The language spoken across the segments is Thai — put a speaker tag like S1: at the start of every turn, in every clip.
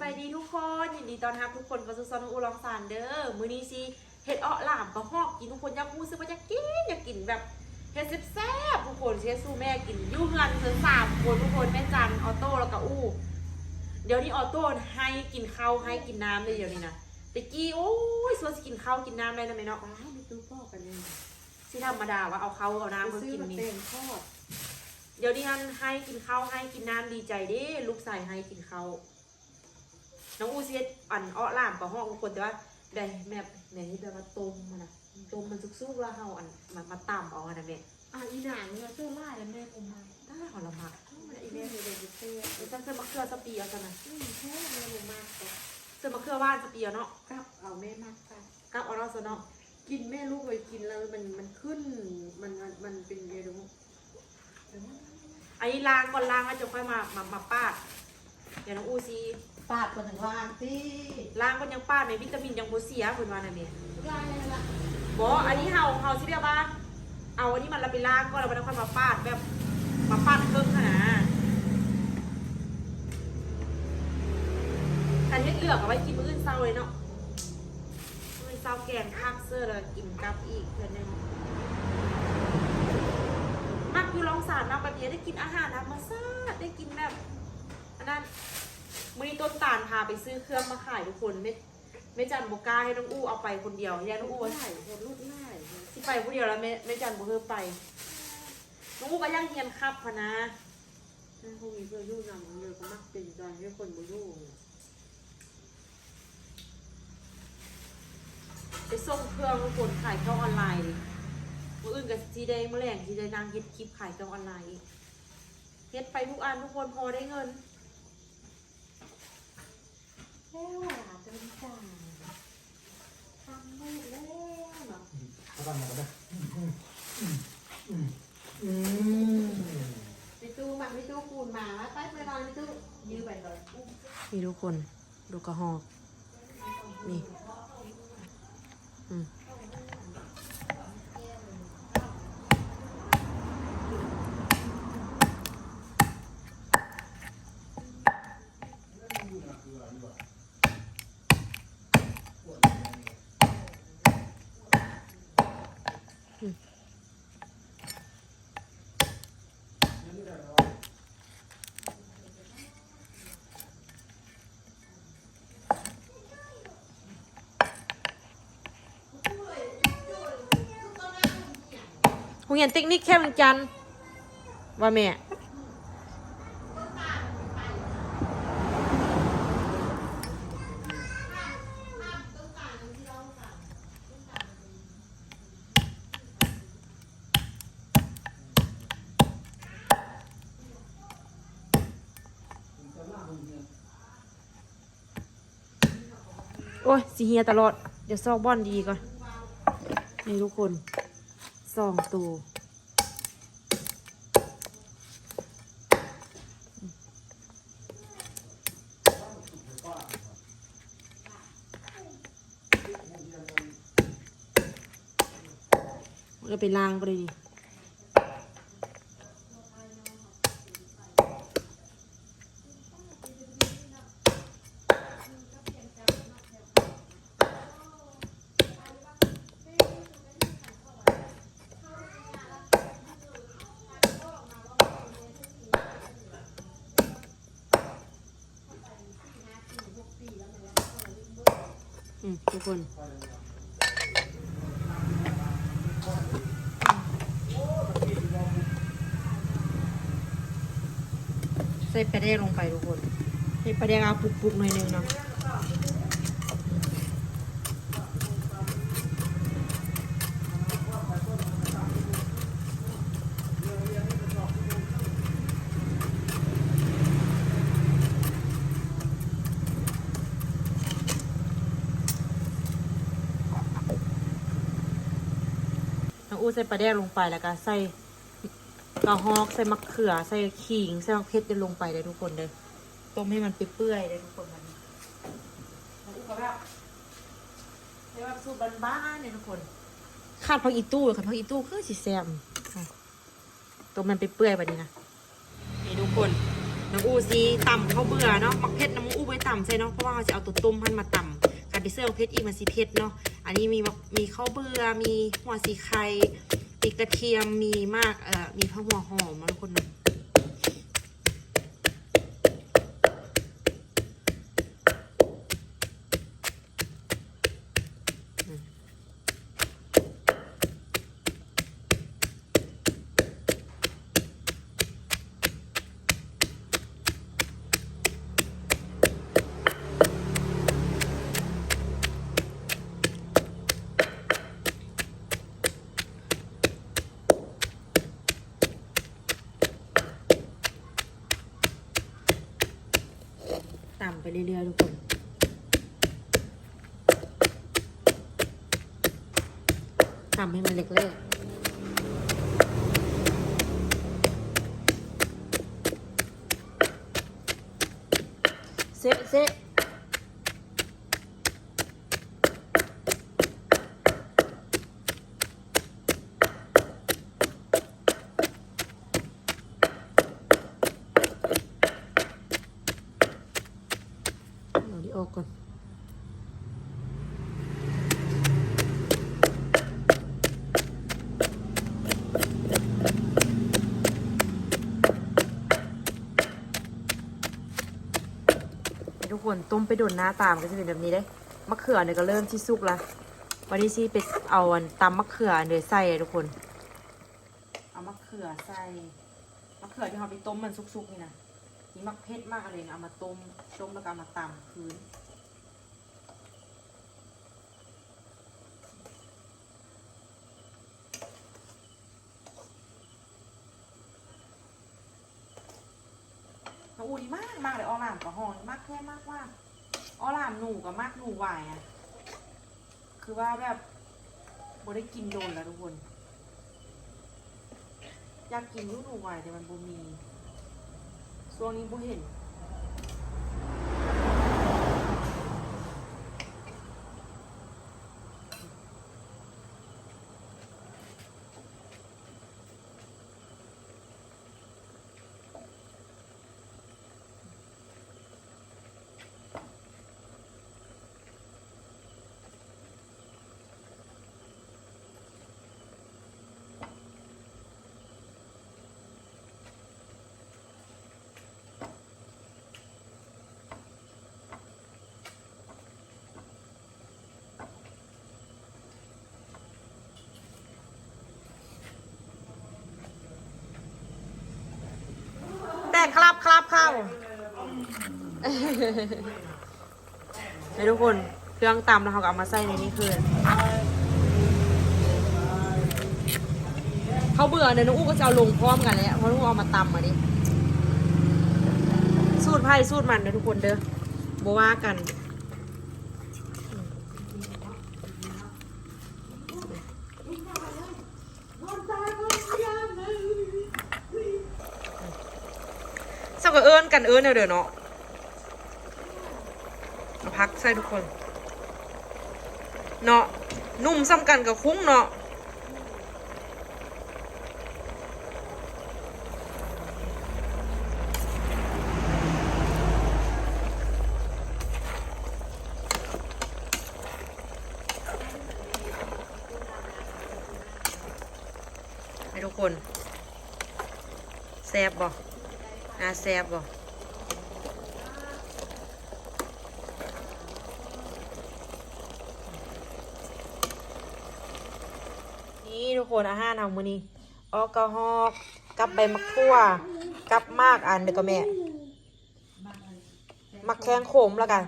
S1: บายดีทุกคนยินดีต้อนรับทุกคนเข้าสู่ซอนอูลองซานเด้อมื้อนี้สิเฮ็ดอ้อหลามกระหอกกินทุกคนอยากรู้สึกว่าอยากกินอยากกินแบบเฮ็ดแซ่บๆทุกคนเชฟสู้แม่กินอยู่เฮือนเพิ่นสามคนทุกคนแม่จันออโต้แล้วก็อู้เดี๋ยวนี้ออโต้ให้กินข้าวให้กินน้ำเลยเดี๋ยวนี้นะตะกี้โอ้ยสวนสิกินข้าวกินน้ำได้นะแม่เนาะ
S2: ตายไม่ตู้พ่อกันเลย
S1: สิธรรมดาว่าเอาข้าวเอาน้ำ
S2: ไป
S1: มา
S2: ซื้อ
S1: กิน
S2: มา
S1: นี่
S2: เต็มทอด
S1: เดี๋ยวนี้ฮันให้กินข้าวให้กินน้ำดีใจเด้ลูกชายให้กินข้าว น้องอูเซียอันอ้อล่ามกับห้องทุกคนแต่ว่าได้แม่แม่ที่แบบว่าต้มมันนะต้มมันสุกๆแล้วเฮาอันมามาต่ำเอาอันนั้นแม่
S2: อะอีหนางเนี่ยเสื้อลายแล้วแม่ผมมา
S1: ได้หอละมัก
S2: อีแม่เลยเด็กเสื้อ
S1: เดี๋ยวฉันซื้อมะเขือสปีเอาซะนะ
S2: อืมแค่แม่ผมมากกว่า
S1: ซื้อมะเขือว่านสปีเอาเนาะ
S2: กับเอาแม่มากไป
S1: กับเอาเนาะซะเนาะ
S2: กินแม่ลูกไปกินแล้วมันมันขึ้นมันมันมันเป็นเยอะดู
S1: อันนี้ล้างก่อนล้างแล้วจะค่อยมามามาปาดเดี๋ยวน้องอูซี
S2: ปาดคนถึงวางที่
S1: ล้างก็ยังปาดในวิตามินยังบ่เสียเพิ่นว่านั่นแม่
S2: ลายอะไรล่ะ
S1: บออันนี้เฮาเฮาสิเรียกว่า เอาอันนี้มันเราไปล้างก็เราไปค่อยมาปาดแบบมาปาดเครื่องขนาดอันนี้เหลือกเอาไว้กินมื้ออื่นเศร้าเลยเนาะมื้ออื่นเศร้าแกงคักเสื้อแล้วกินกับอีกเพื่อนหนึงมักอยู่ลองสารมาแบบนี้ได้กินอาหารธรรมชาติได้กินแบบอันนั้น มื้อนี้ต้นตาลพาไปซื้อเครื่องมาขายทุกคนไม่ไม่จันโบกล้าให้น้องอู้เอาไปคนเดียวแย่น้องอู้
S2: ไล่คนรูดไล่
S1: ที่ไปผู้เดียวแล้วไม่ไม่จันบ่เพิ่มไป น้องอูก็ย่างเฮียนครับพะนะ
S2: แม่พวกนี้เพื่อยุ่งนำเลยก็มักเป็นใจให้คนบุยุ่ง
S1: ไปส่งเครื่องทุกคนขายเครื่องออนไลน์ดิมื่ออื่นกับทีได้เมื่อแรงทีได้นางเฮ็ดคลิปขายเครื่องออนไลน์อีกเฮ็ดไปทุกอันทุกคนพอได้เงิน
S2: แล้วอะจะเป็นจ่าทำไม่แล้วเนาะ
S3: เขาตั้งมาแล้วนะ
S2: ไปตู้มันไปตู้ปูนมาไปไปนอนไปตู้ยืมไปเลย
S1: นี่ทุกคน ดูกระหอก นี่ อืม โรงเรียนเทคนิคแค่วันจันทร์ว่าแม่โอ้ยสีเฮียตลอด เดี๋ยวซอกบอนดีก่อน นี่ทุกคน องตัวก็ไปล้างไปเลยดิอืมทุ กคนใส่ปลาแดงลงไปทุกคนใส่ปลาแดงเอาปุกๆหน่อยนึงเนาะ อู้ใส่ปลาแดงลงไปแล้วก็ใส่กระฮอกใส่มะเขือใส่ขิงใส่มะเขือเทศลงไปเลยทุกคนเลยต้มให้มันเปื่อยๆเลยทุกคนมันอูก็แบบใช้แบบสูตรบ้านๆเนี่ยทุกคนขาดผักอีตู้ขาดผักอีตู้คือสิแซมต้มมันเปื่อยๆแบบนี้นะนี่ทุกคนน้องอู้ซีต่ำข้าวเบื่อเนาะมักเผ็ดน้ำอู้ไปต่ต่ำใส่เนาะเพราะว่าเราจะเอาตัวต้มพันมาต่ำ กับดิเซลเพชรอีกมันสีเพชรเนาะ อันนี้มีมะมีข้าวเบื่อ มีหัวสีไข่ มีกระเทียม มีมาก เอ่อ มีผักหัวหอมมาทุกคนเนาะอืมต่ำไปเรื่อยๆทุกคน ทำให้มันเล็กๆเซะเซะเอาดิโออกก่อน ทุกคน ต้มไปโดนหน้าตามก็จะเป็นแบบนี้ได้มะเขือเนี่ยก็เริ่มที่สุกละวันนี้ซีไปเอาอันตำมะเขือเนยใส่ทุกคน เอามะเขือใส่มะเขือที่เราไปต้มมันสุกๆนี่นะนี่มะเพ็ดมากเลยนะเอามาต้มต้มแล้วก็เอามาตำคืน น้องอูดีมากมากเลยออลามกับหอนมากแค่มากว่าออลามหนูกับมากหนูหวายอะคือว่าแบบบได้กินโดนแล้วทุกคน อยากกินยูหนูหวายแต่มันบ่มีช่วงนี้บ่เห็น ครับครับเข้าให้ทุกคนเครื่องตำแล้วเขาก็เอามาใส่ในนี้คือเขาเบื่อเนี่ยน้องอู้ก็จะเอาลงพร้อมกันเลยอะเพราะน้องอู้เอามาตำมาดิสูตรไพ่สูตรมันนะทุกคนเด้อโบว่ากัน เอิญกันเอิญเดี๋ยวเดี๋ยวเนาะมาพักใส่ทุกคน เนาะนุ่มซ้ำกันกับคุ้งเนาะให้ทุกคน แซ่บบ่ อา แซบบ่นี่ทุกคนอาหารเอามื้อนี้ออกกะฮอกกับใบมะทั่วกับมากอันเด็กก็แม่มักแข้งโขมแล้วกัน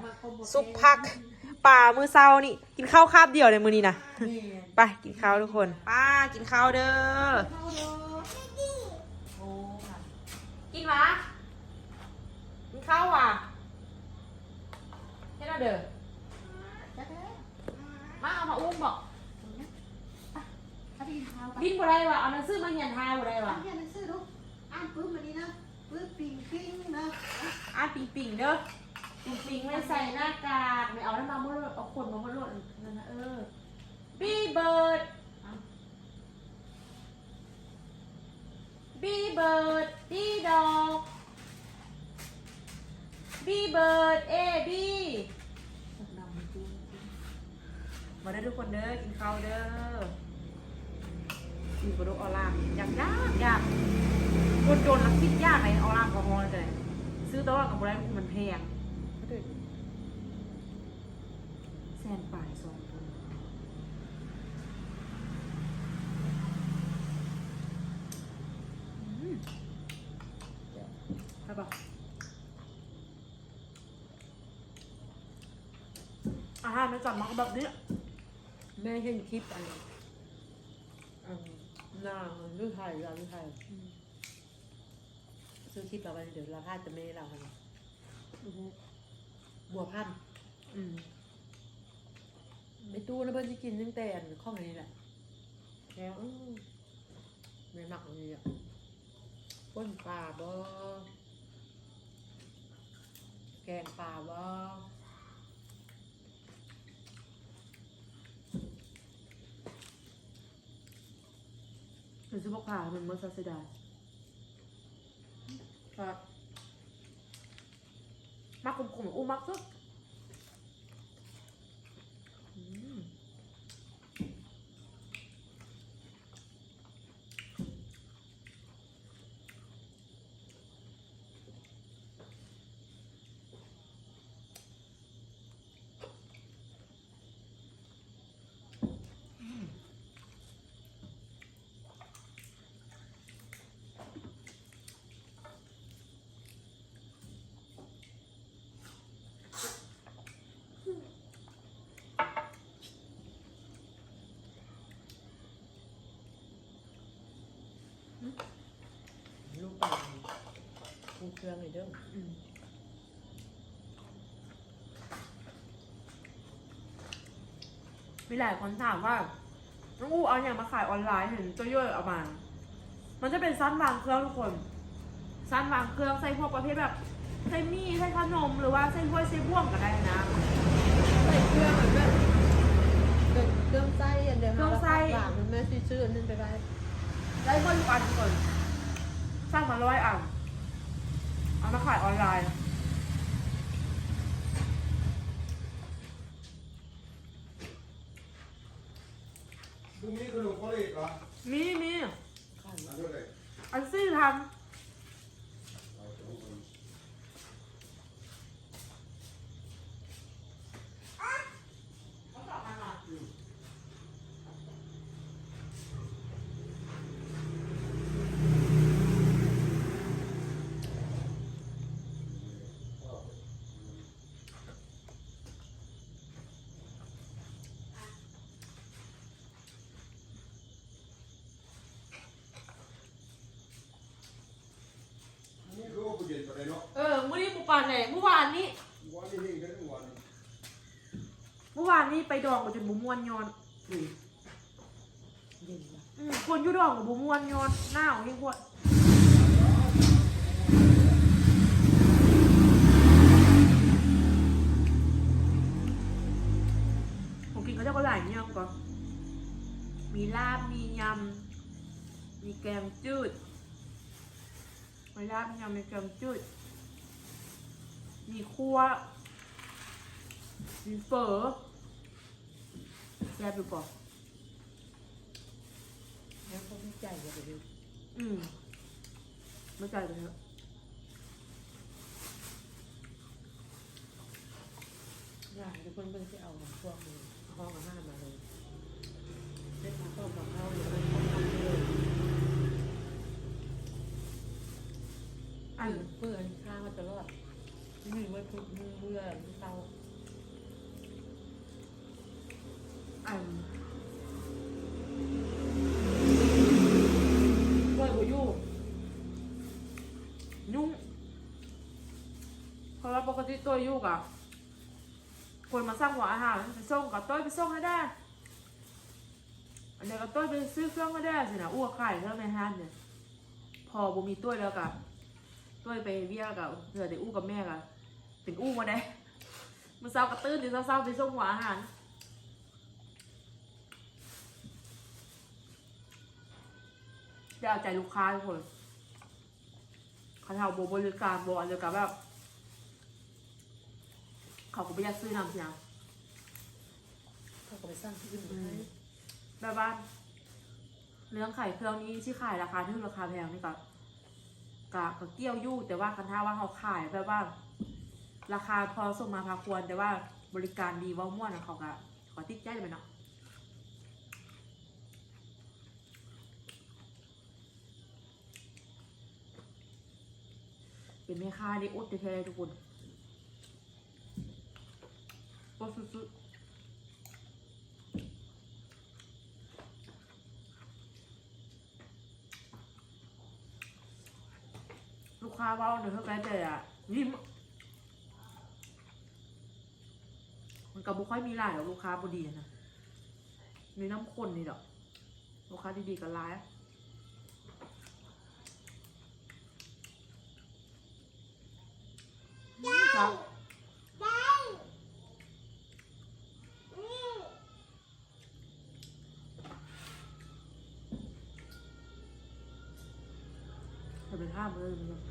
S1: ซุปผักป่ามือเศร้านี่กินข้าวคาบเดียวในมือนี้นะไปกินข้าวทุกคนป้ากินข้าวเด้อกินวะ กินข้าวว่ะให้เราเด้อมาเอามาอุ้มบอก
S2: ถ้าพี่เท้าไป
S1: บินบ่ได้ว่ะเอาหนังสือมาเหียนทายบ่ได้ว่ะ
S2: อ่านหนังสือลูกอ่านปึ๊บมานี่นะปึ๊บปิงปิงนะ
S1: อ่านปิงปิงเด้อปิงปิงไม่ใส่หน้ากากไม่เอาแล้วมาเมื่อเอาคนมาเมื่อรถนั่นนะเออบีเบิร์ดบีเบิร์ดบีดอก
S4: บีเบิร์ดเอบีมาได้ทุกคนเด้อกินข้าวเด้อกินกระดูกออลามยากยากยากคนจนรักคิดยากในออลามกับฮอลเลยซื้อตัวกับโบราณมันแพงแสนป่ายสองคนอืมใช่ปะอาหารไม่จัดมา แบบนี้
S2: แม่เห็นคลิปอันนี้อันหน้าลูกไทยร้านลูกไทยซื้อคลิปเราไปเดี๋ยวราคาจะไม่เราเนี่ยบัวพันธุ์
S4: อืม
S2: ไม่ตู้นะเพื่อนที่กินตั้งแต่อันข้องอันนี้แหละแล้วอื้อไม่หมักอันนี้อะป้นปลาบ่แกงปลาบ่
S4: หรือจะบอกผ่ามันมันซาเซดา
S2: ครับ
S4: มากขมๆอู้มักสุดอืม嗯
S2: ลูกปลา ปูเครื่องเลยเด้อ
S4: อืมมีหลายคนถามว่าน้องอูเอาอย่างมาขายออนไลน์เห็นเจ้าย่อยเอามา มันจะเป็นสั้นวางเครื่องทุกคน สั้นวางเครื่องใส่พวกประเภทแบบใส่มีใส่ขนมหรือว่าใส่ถ้วยใส่บ่วงก็ได้นะ
S2: ใส่เครื่องเหมือนแบบเป็นเครื่องไส้อันเดียว
S4: เครื่องไส้
S2: หลังมันแม่ซื้อซื้ออันนึงไปไว้
S4: ได้เมื่อทุกอันทุกคนสร้างมาร้อยอัน เอามาขายออนไลน์
S3: พรุ่งนี้ขนมโคเรตเหรอ
S4: มีมี
S2: ข้าว
S3: อันเท่าไหร่
S4: อันซี่ท
S3: เอาสองคน อันนี้คือว่าผู้เย็นประเด็นเนาะำ
S4: เออ มื่อนี้ปูปานไหนเมื่อวานนี้
S3: วันนี้นี่ได้ทั้งวัน
S4: เมื่อวานนี้ไปดองกับจนบุมวนยอน
S2: เย็นว่ะ
S4: อืมคนอยุดองกับบุมวนยอนหน้าของยิ่งพวดผมกินเขาจะก็หลายเนี่ยก่อนมีลาบมียำมีแกงจืดมีลาบมียำมีแกงจืด มีคั่วมีเฝอแซ่บอยู่ก่อน
S2: แล้วเขาไม่ใจเลยเดี๋ยว
S4: อืมไม่ใจเลยเถอะ
S2: อยากทุกคนเพิ่งจะเอาของพวกนี้ห้องอาหารมาเลยเล่นมาต้มกับข้าวอยู่ไม่ต้องทำเลย ดมือเบื่อเตา
S4: อันก้อยบัวยู่ยุ่งเพราะว่าปกติตัวยุกอะคนมาสร้างหัวอาหารไปส่งกับต้อยไปส่งให้ได้อันเดียวกับต้อยไปซื้อเครื่องก็ได้สินะอ้วกไข่เท่าในห้างเนี่ยพอบ่มีต้วยแล้วกับต้วยไปเวียกับเหลือแต่อู้กับแม่กับ เป็นอู้มาได้มันเศร้ากระตื้นหรือเศร้าๆไปส่งหัวอาหารจะเอาใจลูกค้าทุกคนเขาทำโบบริการบอลเลยกับแบบเขาก็ไม่อยากซื้อนำสินะ
S2: เขาก็ไปสร้างที่อื่นมาให้
S4: แบบว่าเรื่องไข่เครื่องนี้ที่ขายราคาที่ราคาแพงนี่ก็กะก็เกี่ยวอยู่แต่ว่าคันท่าว่าเขาขายแบบว่า ราคาพอส่งมาพาควรแต่ว่าบริการดีว่าม่วนนะเขาก็ขอติดใจไปเนาะเป็นแม่ค้านี่อดแท้ๆทุกคนอดสุดๆลูกค้าว่าเดี๋ยวเท่ากันแต่อะยิ้ม มันก็บ่ค่อยมีหลายหรอกลูกค้าบ่ดีนะมีน้ำข้นนี่ดอกลูกค้าดีๆก็ร้ายครับจะเป็นห้ามเลยมัน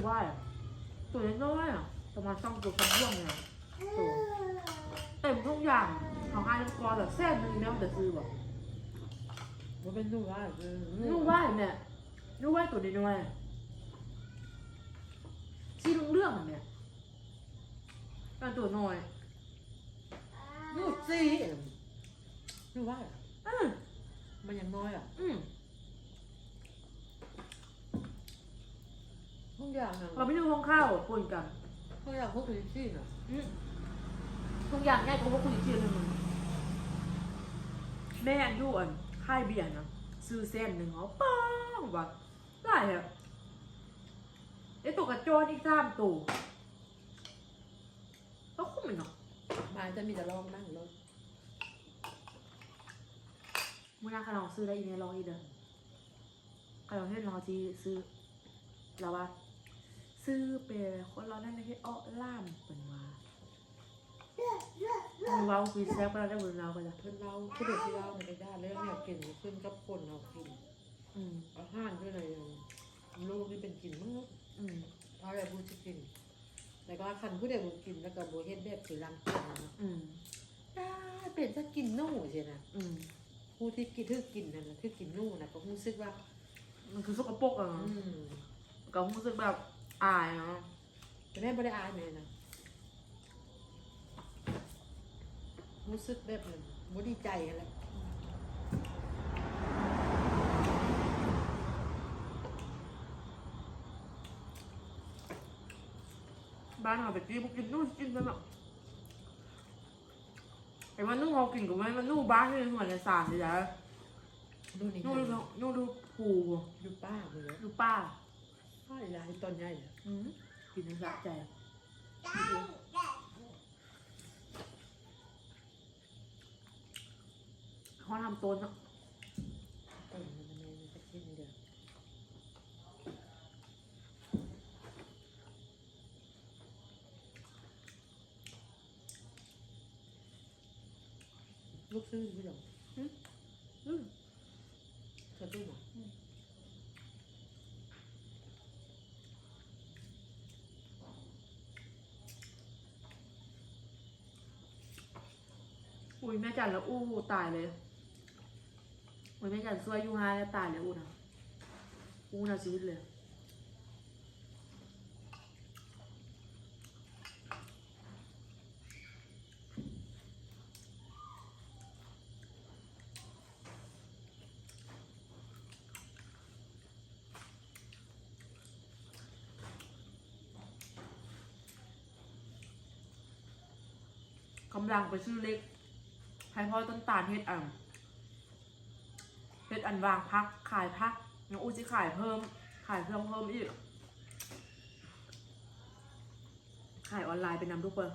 S4: มันจะข้านยุ่งว่าอะตัวน้อยๆอะประมาณสองตัวสามย่วงเนี่ยตัวเต็มทุกอย่างเขาให้กอแบบแซ่บนึงนะมันจะซื้อแบบ
S2: มันเป็นนู่นว่าเออ
S4: นุ่งว่าเนี่ยนุ่งว่าตัวน้อยๆซีลุงเรื่องอะเนี่ยตอนตัวน้อย
S2: นู่นสินู่นว่า
S4: อืม
S2: มันยังน้อยอะ
S4: อืม
S2: ทุกอย่างอะ
S4: เราไม่ดูห้องข้าวปนกัน
S2: ทุกอย่างพวกนี้สิน่ะ
S4: อืมทุกอย่างง่ายกว่าพวกคุณอีกทีนึงมึงแม่อันยูอันค่ายเบียร์นะซื้อเส้นหนึ่งเขาป้องว่ะได้เหรอไอตัวกระโจนอีกสามตัวก็คุ้มมันเนาะ
S2: มาจะมีแต่ลองนั่งรถ
S4: เมื่อหนาขนองซื้อได้อีเมลลองอีเด้อขนองเฮ็ดรอจีซื้อแล้วว่า ซื้อไปคนเรานั่นไม่ใช่อ้อล่ามเป็นว่ามึงเว้าคุยแซ่บก็เราได้บุญเราก็จะ
S2: เพื่อนเราผู้เด็กที่เราในได้เรื่องเนี่ยกินขึ้นกับคนเรากิน
S4: อืม
S2: อาหารด้วยเลยลูกนี่เป็นกินมั้ง
S4: อืม
S2: เอาอะไรบูจะกินแต่ก็คันผู้เด็กบูกินแล้วก็บูเฮ็ดแบบสีรังเกียจนะ
S4: อืม
S2: ได้เป็นจะกินนู่ใช่นะ
S4: อืม
S2: ผู้ที่กินที่กินนั่นนะที่กินนู่นนะก็รู้สึกว่า
S4: มันคือสกปรกอะ
S2: อื
S4: เนาะ
S2: ม
S4: ก็รู้สึกแบบ อายเนาะ
S2: แต่แม่ไม่ได้อายเลยนะรู้สึกแบบนั้นบูดีใจกันแหล้ว
S4: บ้านเราไปกินพวกกินนู่นกินนั่นอะไอ้ว่านู่นเรากินกับมันมันนู่นบ้านนี่เหมือนในสารเลยนะ
S2: ดูนี่
S4: นู่นดูนู่นดูผู
S2: ดูป้าเลย
S4: ดูป้า
S2: ป้าใหญ่ตอนใหญ่อะ
S4: อืมกินน้ำสะใจเขาทำต้นเนาะ
S2: ตอนมันมันจะกินเดียวลูกซื้อไม่หรอ
S4: อืม
S2: เธอดูหรอ
S4: อุ้ย แม่จันแล้วอู้ตายเลยอุ้ยแม่จันซวยอยูฮาแล้วตายเลยอู้นะอู้นะชีวิตเลยกำลังไปซื้อเล็ก ให้พ่อต้นตาลเฮ็ดอันเฮ็ดอันวางพักขายพักน้องอูจิขายเพิ่ม ขายเครื่องเพิ่มอีก ขายออนไลน์เป็นนำทุกคน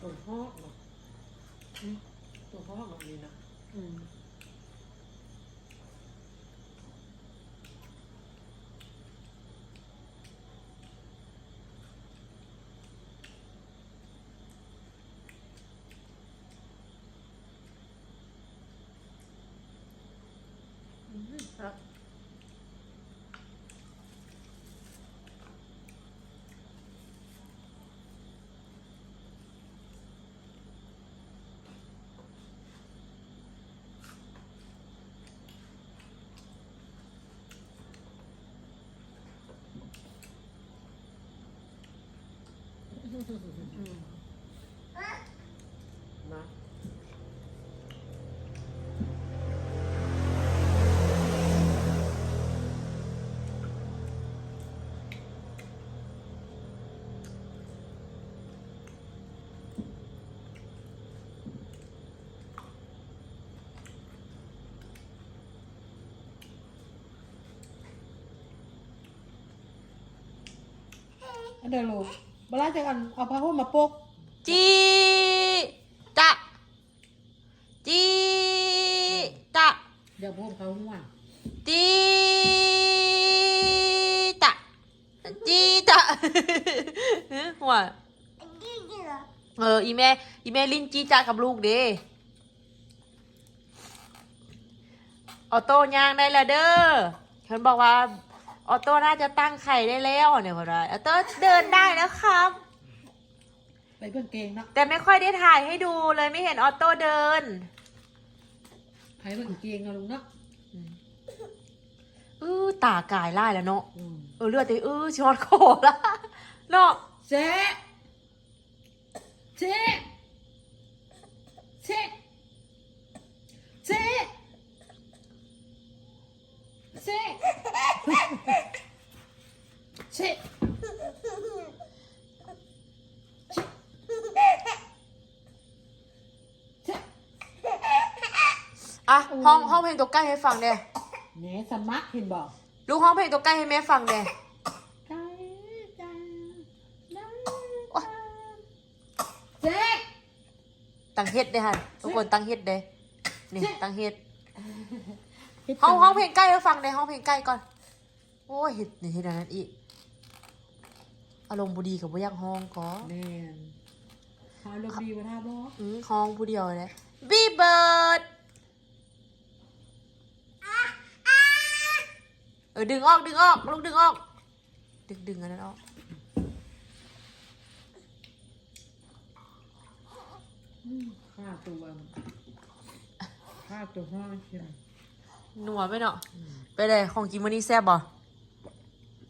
S2: ตัวหอกเนาะอืม ตัวพ่อกแบบนี้นะ
S4: อืม
S2: ครับ
S1: อืม
S2: มาอันเดี๋ยวลูก เวลาจะกันเอาผ้าห่มมาปก
S1: จีจะจีจะ
S2: เดี๋ยวพ่มเขาหัว
S1: จีจะจีจะหัวเอออีแม่อีแม่ลิ้นจีจะกับลูกเด้ออโต้ย่างได้แล้วเด้อเห็นบอกว่า ออโต้น่าจะตั้งไข่ได้แล้วเนี่ยพอได้ออโต้เดินได้แล้วครับ
S2: ไปเพื่อนเกงเนาะ
S1: แต่ไม่ค่อยได้ถ่ายให้ดูเลยไม่เห็นออโต้เดิน
S2: ไปเพื่อนเกงเนาะลุงเนาะ
S1: อื้อตากายไล่แล้วเนาะ
S2: อืม
S1: เออเลือดตีอื้อชอดคอละเนาะ
S2: เจ๊เจ๊เจ๊เจ๊ เจ๊เจ๊เจ๊
S1: อะห้องห้องเพลงตัวใกล้ให้ฟังเด้
S2: แหนสมัครเห็นบอก
S1: ลูกห้องเพลงตัวใกล้ให้แม่ฟังเด้
S2: ไก่จ้าน้ำตาเจ๊
S1: ตั้งเฮ็ดเด้ฮะทุกคนตั้งเฮ็ดเด้นี่
S2: เจ๊
S1: ตั้งเฮ็ด ห้องห้องเพลงใกล้ให้ฟังเด้ห้องเพลงใกล้ก่อน โอ้ยเฮ็ดนี่เฮ็ดอันนั้นอีก อารมณ์บุดีกับบ่อยังห้องก็
S2: แม่นหาลมดีมาท่าบอก
S1: อืมห้องผู้เดียวเลยบีเบิร์ดเออดึงออกดึงออกลูกดึงออก ดึงดึงอันนั้นออก
S2: ค่าตัวค่าตัวห้องใช่ไหม
S1: หนัวไปเนาะไปเลยของกินวันนี้แซ่บบ่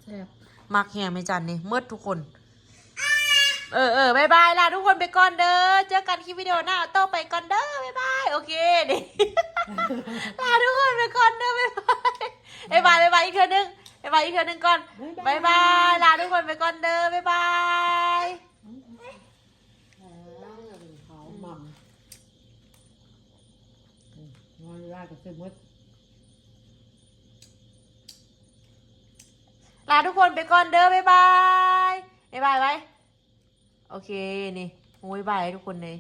S2: แซ่บ
S1: มักแหงไม่จันนี่มืดทุกคน เออเออบายบายลาทุกคนไปก่อนเด้อเจอกันคลิปวิดีโอหน้าโต้ไปก่อนเด้อบายบายโอเคดิลาทุกคนไปก่อนเด้อบายบายบายบายบายอีกเทื่อนึงบายบายอีกเทื่อนึงก่อนบายบายลาทุกคนไปก่อนเด้อบายบาย
S2: เขาหม่ำนอนไล่กับเสื้อมด
S1: ลาทุกคนไปก่อนเด้อบายบายบายบายไว้ โอเค นี่โอ้ยบายทุกคนเลย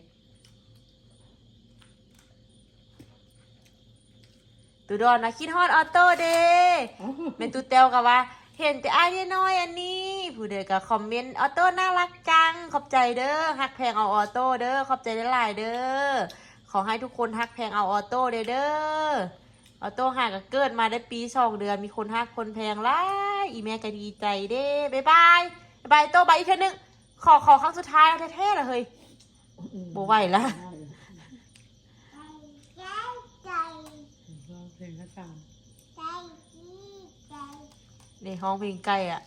S1: ตูดอนนะคิดฮอดออโต้เด้เป็นตูเตลกับว่า เห็นแต่อายน้อยอันนี้ ผู้ใดก็คอมเมนต์ออโต้น่ารักจัง ขอบใจเด้อฮักแพงเอาออโต้เด้อขอบใจหลายเด้อขอให้ทุกคนฮักแพงเอาออโต้เด้อ อออโต้หากเกิดมาได้ปีสองเดือน มีคนฮักคนแพงหลายอีแม่ก็ดีใจเด้บ๊ายบายบ๊ายบายโต้บายอีกเทีนึงขอขอครั้งสุดท้ายแล้วแท้ๆเลยเฮ้ยบ่ไหวละ
S2: ร้องเพลงก็ตาม
S1: ในห้องเพลงใกล้อะ